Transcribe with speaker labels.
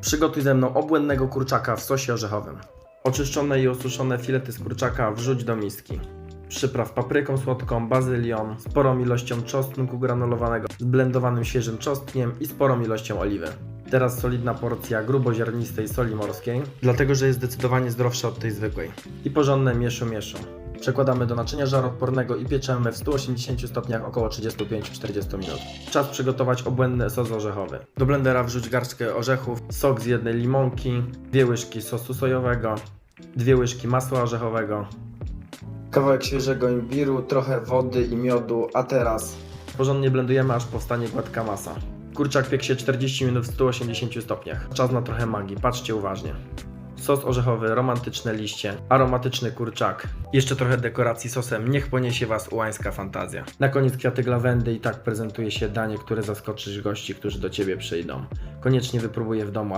Speaker 1: Przygotuj ze mną obłędnego kurczaka w sosie orzechowym. Oczyszczone i osuszone filety z kurczaka wrzuć do miski. Przypraw papryką słodką, bazylią, sporą ilością czosnku granulowanego, zblendowanym świeżym czosnkiem i sporą ilością oliwy. Teraz solidna porcja gruboziarnistej soli morskiej, dlatego że jest zdecydowanie zdrowsza od tej zwykłej. I porządne mieszu mieszu. Przekładamy do naczynia żaroodpornego i pieczemy w 180 stopniach około 35-40 minut. Czas przygotować obłędny sos orzechowy. Do blendera wrzuć garstkę orzechów, sok z jednej limonki, dwie łyżki sosu sojowego, dwie łyżki masła orzechowego, kawałek świeżego imbiru, trochę wody i miodu, a teraz porządnie blendujemy aż powstanie gładka masa. Kurczak piekł się 40 minut w 180 stopniach. Czas na trochę magii, patrzcie uważnie. Sos orzechowy, romantyczne liście, aromatyczny kurczak. Jeszcze trochę dekoracji sosem, niech poniesie Was ułańska fantazja. Na koniec kwiatek lawendy i tak prezentuje się danie, które zaskoczysz gości, którzy do Ciebie przyjdą. Koniecznie wypróbuję w domu,